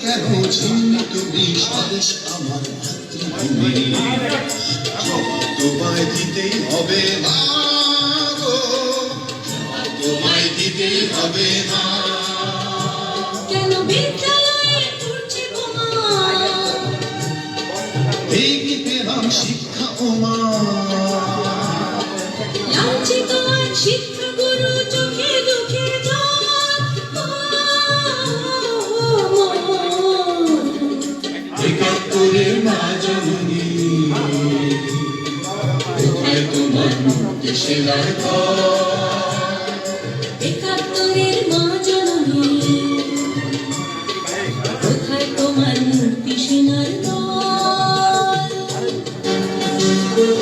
কেন ছিন্ন তুমি স্বদেশ আমার মাতৃভূমি তোমায় দিতেই হবে গো তোমায় দিতেই হবে কেন বিদ্যালয়ে পড়ছে পেলাম শিক্ষা ও মা। লাঞ্ছিত শিক্ষা মুক্তি দল একাত্তরের মা জননী। কোথায় তোমার মূর্তি সেনার দল? আজও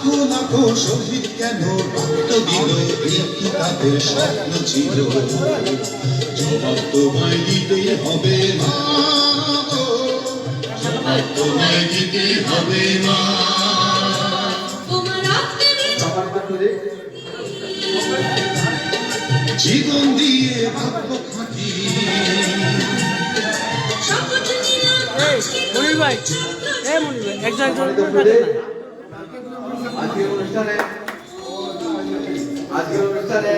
লাখো লাখো শহীদ কেন রক্ত দিল? তাদের স্বপ্ন ছিল। জবাব তোমায় দিতে হবে মা জবাব তোমায় দিতে হবে মা। জীবন দিয়ে ভাগ্য খাটি। ভাই। এ মনির ভাই একজন একজন আজকের অনুষ্ঠানে আজকের অনুষ্ঠানে